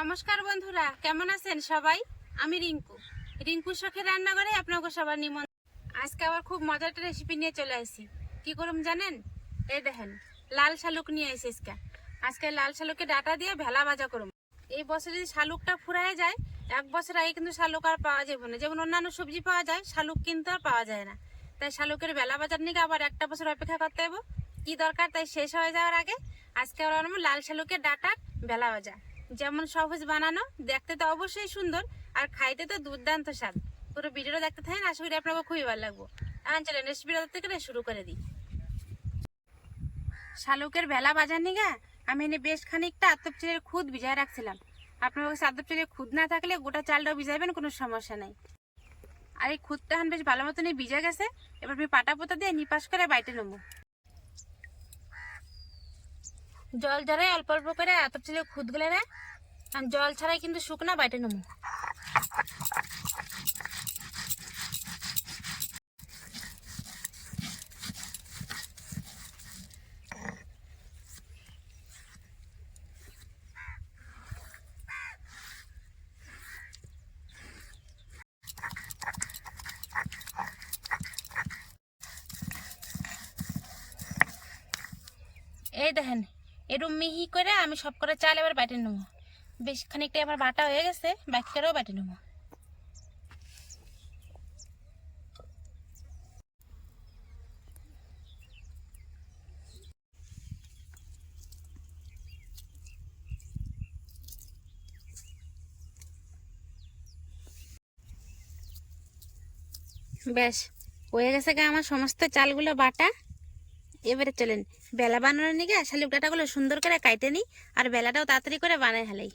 নমস্কার বন্ধুরা, কেমন আছেন সবাই? আমি রিঙ্কু। রিঙ্কু শখের রান্নাঘরে আপনাকে সবার নিমন্ত্রণ। আজকে আবার খুব মজার একটা রেসিপি নিয়ে চলে আসি। কি করুম জানেন? এই দেখেন, লাল শালুক নিয়ে এসে আজকে। আজকে লাল শালুকে ডাটা দিয়ে ভেলা ভাজা করুম। এই বছর যদি শালুকটা ফুরায় যায়, এক বছর আগে কিন্তু শালুক আর পাওয়া যাবে না। যেমন অন্যান্য সবজি পাওয়া যায়, শালুক কিন্তু আর পাওয়া যায় না। তাই শালুকের বেলা বাজার নিয়ে আবার একটা বছর অপেক্ষা করতে হবে কি দরকার তাই শেষ হয়ে যাওয়ার আগে আজকে বানাবো লাল শালুকের ডাটার বেলা ভাজা। যেমন সহজ বানানো, দেখতে তো অবশ্যই সুন্দর, আর খাইতে তো দুর্দান্ত স্বাদ। পুরো ভিডিওটা দেখতে থাকেন, আশা করি আপনাকে খুবই ভালো লাগবো। এখন চলেন রেসিপিটা থেকে শুরু করে দিই। শালুকের বেলা বাজার নিগা আমি এনে বেশ খানিকটা আতপ চালের খুদ ভিজায় রাখছিলাম। আপনার কাছে আতপ চালের খুদ না থাকলে গোটা চালটাও ভিজাইবেন, কোনো সমস্যা নাই। আর এই খুদটা এখন বেশ ভালো মতনই ভিজে গেছে। এবার আমি পাটা পোতা দিয়ে নিপাস করে বাইটে নেব। জল ঝরাই অল্প অল্প করে আতপ চালের খুদগুলো রে আর জল ছাড়াই কিন্তু শুকনা বাইটে নেব। এই দেখেন এরকম মিহি করে আমি সব করে চাল এবার বাটে নেব। বেশ খানিকটা আমার বাটা হয়ে গেছে, বাকি করেও বাটে নেব। বেশ, হয়ে গেছে গা আমার সমস্ত চালগুলো, বাটা। এবারে চলেন। বেলা বানানোর নিগে শালুক ডাটাগুলো সুন্দর করে কাইটে নিই আর বেলাটাও তাড়াতাড়ি করে বানায় হেলাই।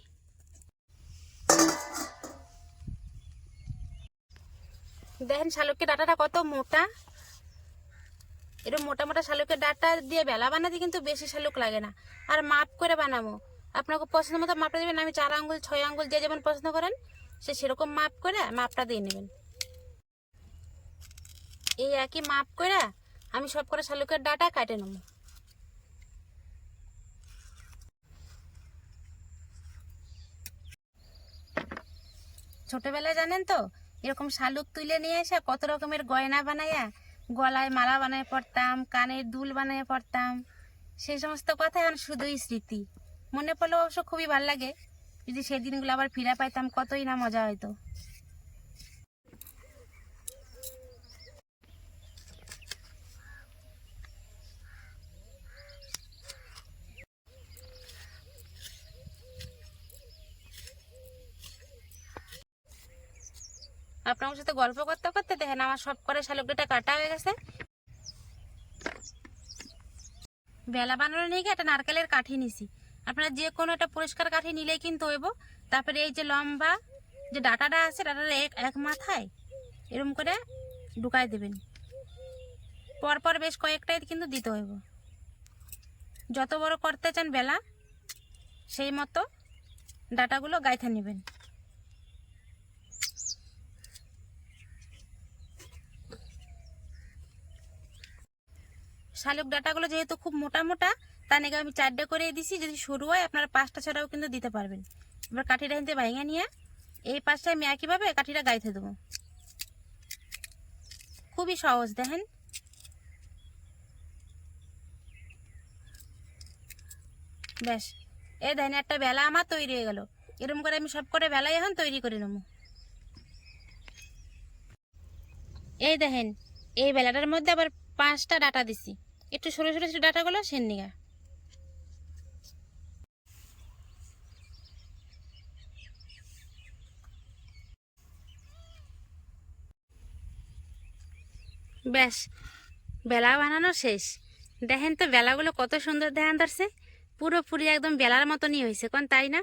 দেখেন শালুকের ডাটাটা কত মোটা। এরকম মোটা মোটা শালুকের ডাটা দিয়ে বেলা বানাতে কিন্তু বেশি শালুক লাগে না। আর মাপ করে বানাবো। আপনাকে পছন্দ মতো মাপটা দেবেন, আমি চার আঙ্গুল, ছয় আঙ্গুল যে যেমন পছন্দ করেন, সে সেরকম মাপ করে মাপটা দিয়ে নেবেন। এই একই মাপ করে আমি সব করে শালুকের ডাটা কাটে নেব। ছোটবেলায় জানেন তো, এরকম শালুক তুলে নিয়ে এসে কত রকমের গয়না বানাইয়া গলায় মালা বানায় পড়তাম কানের দুল বানায় পড়তাম সেই সমস্ত কথা এখন শুধুই স্মৃতি। মনে পড়লে অবশ্য খুবই ভালো লাগে। যদি সেই দিনগুলো আবার ফিরে পাইতাম, কতই না মজা হয়তো আপনার সাথে গল্প করতে করতে দেখেন আমার সব করে শালুকটা কাটা হয়ে গেছে। বেলা বানানো নিয়ে একটা নারকেলের কাঠি নিছি। আপনারা যে কোনো একটা পরিষ্কার কাঠি নিলেই কিন্তু হইব। তারপরে এই যে লম্বা যে ডাটাটা আছে, ডাটাটা এক এক মাথায় এরম করে ঢুকাই দেবেন। পরপর বেশ কয়েকটাই কিন্তু দিতে হইব। যত বড় করতে চান বেলা, সেই মতো ডাটাগুলো গাইথা নেবেন। শালুক ডাটাগুলো যেহেতু খুব মোটা মোটা, তা নাকি আমি চারটে করে দিছি। যদি সরু হয়, আপনারা পাঁচটা ছাড়াও কিন্তু দিতে পারবেন। এবার কাঠিটা হিনতে ভাঙে নিয়ে, এই পাশটায় আমি একইভাবে কাঠিটা গাইতে দেবো। খুবই সহজ, দেখেন। ব্যাস, এ দেখেন, একটা বেলা আমার তৈরি হয়ে গেল। এরকম করে আমি সব করে বেলাই এখন তৈরি করে নেব। এই দেখেন, এই বেলাটার মধ্যে আবার পাঁচটা ডাটা দিছি। একটু সরু সরু সরু ডাটাগুলো সেন নিগা ব্যাস বেলা বানানো শেষ। দেখেন তো বেলাগুলো কত সুন্দর দেখান ধরছে। পুরোপুরি একদম বেলার মতনই হয়েছে, কোন তাই না?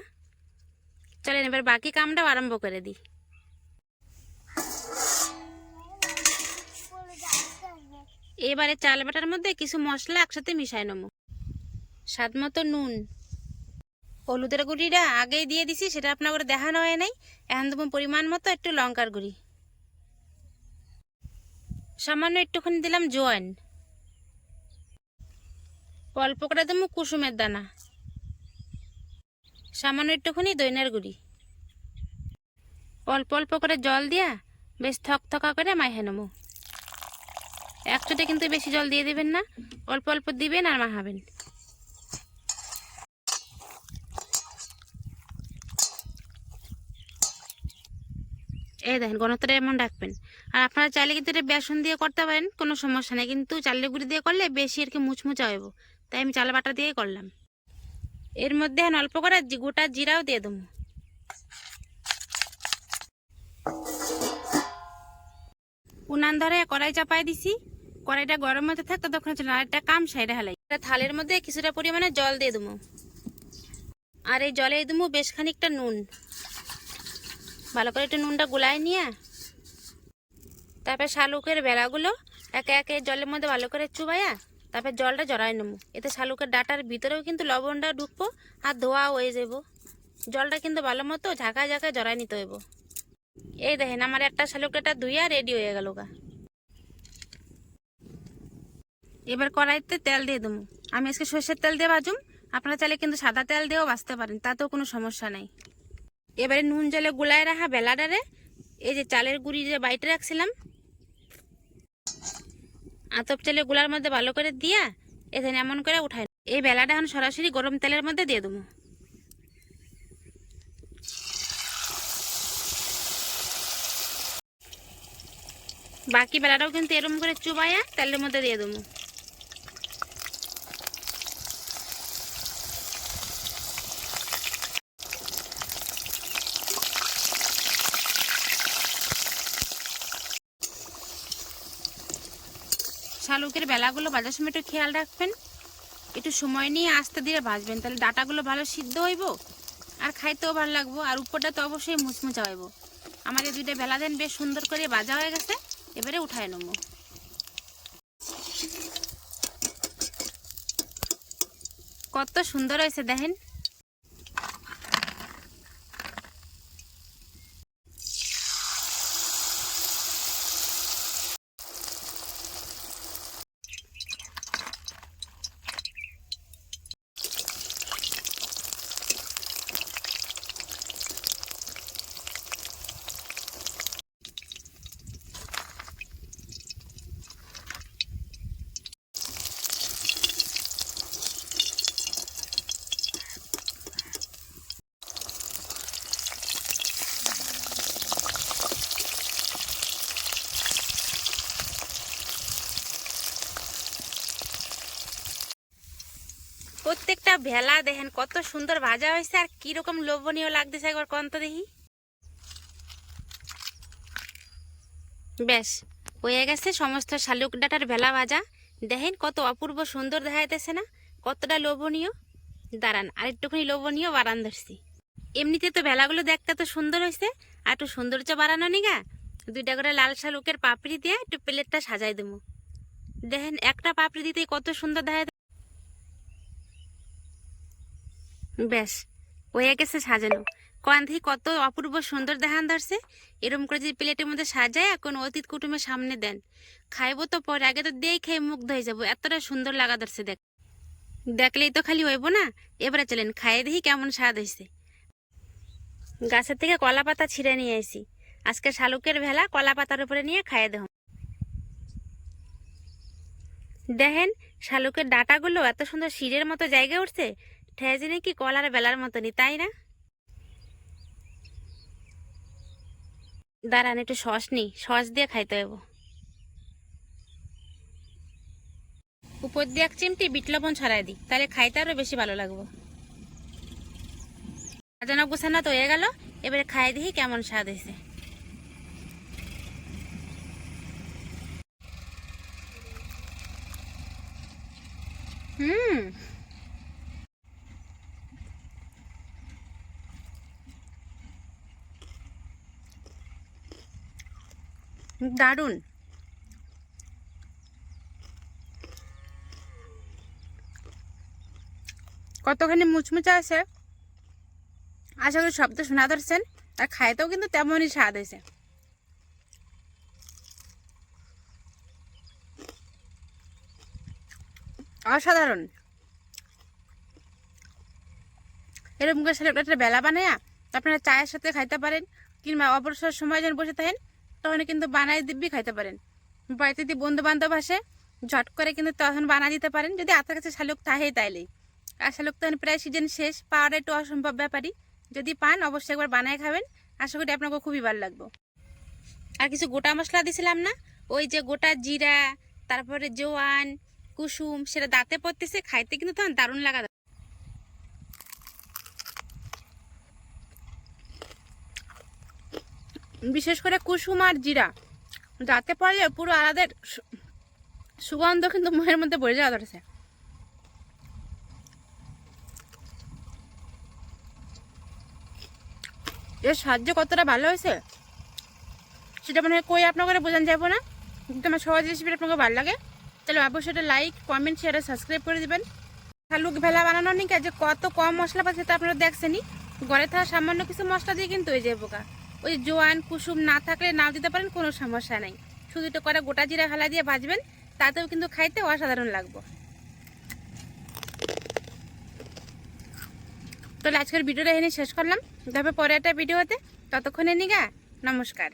চলেন এবার বাকি কামটাও আরম্ভ করে দিই। এবারে চাল বাটার মধ্যে কিছু মশলা একসাথে মিশাই নেব। স্বাদ মতো নুন। হলুদের গুঁড়িটা আগেই দিয়ে দিছি, সেটা আপনার দেখানো হয় নাই। এখন দেবো পরিমাণ মতো একটু লঙ্কার গুঁড়ি। সামান্য একটুখানি দিলাম জোয়ান। অল্প করে দেবো কুসুমের দানা। সামান্য একটুখানি দইনার গুঁড়ি। অল্প অল্প করে জল দিয়া বেশ থক থকা করে মাইহে নেব। একসাথে কিন্তু বেশি জল দিয়ে দেবেন না, অল্প অল্প দিবেন আর মাখাবেন। এই দেখেন গণতটা এমন রাখবেন। আর আপনারা চাইলে কিন্তু এটা বেসন দিয়ে করতে পারেন, কোনো সমস্যা নেই। কিন্তু চালের গুঁড়ি দিয়ে করলে বেশি আর কি মুচমুচা হইব। তাই আমি চাল বাটা দিয়েই করলাম। এর মধ্যে অল্প করে গোটা জিরাও দিয়ে দেবো। উনান ধরে কড়াই চাপাই দিছি। কড়াইটা গরম হতে থাকতো তখন আর একটা কাম সাইডে হালাই। থালের মধ্যে কিছুটা পরিমাণে জল দিয়ে দেবো। আর এই জলে দেবো বেশ খানিকটা নুন। ভালো করে একটু নুনটা গুলাই নিয়ে, তারপর শালুকের বেলাগুলো একে একে জলের মধ্যে ভালো করে চুবাইয়া, তারপর জলটা জড়াই নেব। এতে শালুকের ডাটার ভিতরেও কিন্তু লবণটা ঢুকবো আর ধোয়া হয়ে যাব। জলটা কিন্তু ভালো মতো ঝাঁকা ঝাঁকায় জড়াই নিতে হইব। এই দেখেন, আমার একটা শালুক ডাটা ধুইয়া রেডি হয়ে গেল গা। এবার কড়াইতে তেল দিয়ে দেবো। আমি আজকে সর্ষের তেল দিয়ে ভাজুম। আপনারা চাইলে কিন্তু সাদা তেল দিয়েও বাঁচতে পারেন, তাতেও কোনো সমস্যা নাই। এবারে নুন জলে গুলায় রাখা বেলাডারে এই যে চালের গুঁড়ি যে বাইটে রাখছিলাম, আতপ চালেরগুলার মধ্যে ভালো করে দিয়া এখানে এমন করে উঠাই এই বেলাটা এখন সরাসরি গরম তেলের মধ্যে দিয়ে দেবো। বাকি বেলাটাও কিন্তু এরম করে চুবাইয়া তেলের মধ্যে দিয়ে দেবো। শালুকের বেলাগুলো ভাজার সময় একটু খেয়াল রাখবেন। একটু সময় নিয়ে আস্তে দিয়ে ভাজবেন, তাহলে ডাটাগুলো ভালো সিদ্ধ হইব আর খাইতেও ভালো লাগবো আর উপরটা তো অবশ্যই মুচমুচা হইব। আমার এই দুইটা বেলা দেন বেশ সুন্দর করে ভাজা হয়ে গেছে, এবারে উঠায় নেব। কত সুন্দর হয়েছে দেখেন প্রত্যেকটা ভেলা দেখেন, কত সুন্দর ভাজা হয়েছে আর কীরকম লোভনীয় লাগতেছে একবার কন্ত দেখি। বেশ, হয়ে গেছে সমস্ত শালুক ডাটার ভেলা ভাজা। দেখেন কত অপূর্ব সুন্দর দেখা যাইতেছে না, কতটা লোভনীয়। দাঁড়ান, আরেকটুখানি লোভনীয় বারান ধরছি। এমনিতে তো ভেলাগুলো দেখতে তো সুন্দর হয়েছে, আর একটু সৌন্দর্য বাড়ানো নিগা। দুইটা করে লাল শালুকের পাপড়ি দিয়ে একটু প্লেটটা সাজাই দেবো। দেখেন, একটা পাপড়ি দিতেই কত সুন্দর দেখা যায়। ব্যাস হয়ে গেছে সাজানো। কয়ান থেকে কত অপূর্ব সুন্দর দেখান ধরছে। এরম করে যদি প্লেটের মধ্যে সাজায়, এখন অতীত কুটুমের সামনে দেন। খাইবো তো পরে, আগে তো দিয়েই খেয়ে মুগ্ধ হয়ে যাব। এতটা সুন্দর লাগা ধরছে দেখ। দেখলেই তো খালি হইব না? এবারে চলেন, খাইয়ে দেখি কেমন স্বাদ হয়েছে গাছের থেকে কলা পাতা ছিঁড়ে নিয়ে আসি আজকে শালুকের ভেলা কলা পাতার উপরে নিয়ে খাইয়ে দেহ দেখেন, শালুকের ডাটাগুলো এত সুন্দর শিরের মতো জায়গায় উঠছে। ঠেজে নাকি কলার বেলার মতনই, তাই না? দাঁড়ান, একটু সস নি সস দিয়ে খাইতে হইব। উপর দিয়ে এক চিমটি বিট লবণ ছড়াই দিই, তাহলে খাইতে আরও বেশি ভালো লাগবো। সাজানো গোছানো তো হয়ে গেল, এবারে খাই দেখি কেমন স্বাদ হয়েছে। হুম দারুণ। কতখানি মুচমুচা আছে? আশা করি শব্দ শোনা ধরছেন, আর খাইতেও কিন্তু তেমনই স্বাদ হয়েছে। অসাধারণ। এরকম করে একটা বেলা বানায়া আপনারা চায়ের সাথে খাইতে পারেন, কিংবা অবসর সময় যেন বসে থাকেন তখন কিন্তু বানাই দিব্যি খাইতে পারেন। বাড়িতে যদি বন্ধু বান্ধব আসে, ঝট করে কিন্তু তখন বানা দিতে পারেন। যদি আপনার কাছে শালুক তাহেই তাইলেই আর শালুক তখন প্রায় সিজন শেষ পাওয়ার একটু অসম্ভব ব্যাপারই। যদি পান, অবশ্যই একবার বানায় খাবেন। আশা করি আপনাকে খুবই ভালো লাগবে। আর কিছু গোটা মশলা দিছিলাম না? ওই যে গোটা জিরা, তারপরে জোয়ান, কুসুম, সেটা দাঁতে পড়তেছে, খাইতে কিন্তু তখন দারুণ লাগা বিশেষ করে কুসুম আর জিরা। দাঁতে পড়লে পুরো আলাদা সুগন্ধ কিন্তু মুখের মধ্যে পড়ে যাওয়া ধরেছে এর সাহায্য কতটা ভালো হয়েছে? সেটা মনে কই আপনাকে বোঝানো যাব না। কিন্তু আমার সহজ রেসিপি আপনাকে ভালো লাগে। তাহলে অবশ্যই এটা লাইক কমেন্ট শেয়ার আর সাবস্ক্রাইব করে দিবেন। শালুক ভেলা বানানোর নিকে যে কত কম মশলা পাচ্ছে তা আপনারা দেখছেনই। ঘরে থাকা সামান্য কিছু মশলা দিয়ে কিন্তু হয়ে যায় পোকা ওই জোয়ান, কুসুম না থাকলে নাও দিতে পারেন, কোনো সমস্যা নেই। শুধু একটু করে গোটা জিরা ফেলা দিয়ে ভাজবেন, তাতেও কিন্তু খাইতে অসাধারণ লাগবে। তাহলে আজকের ভিডিওটা এখানে শেষ করলাম। তারপর পরে একটা ভিডিওতে। ততক্ষণে নিগা, নমস্কার।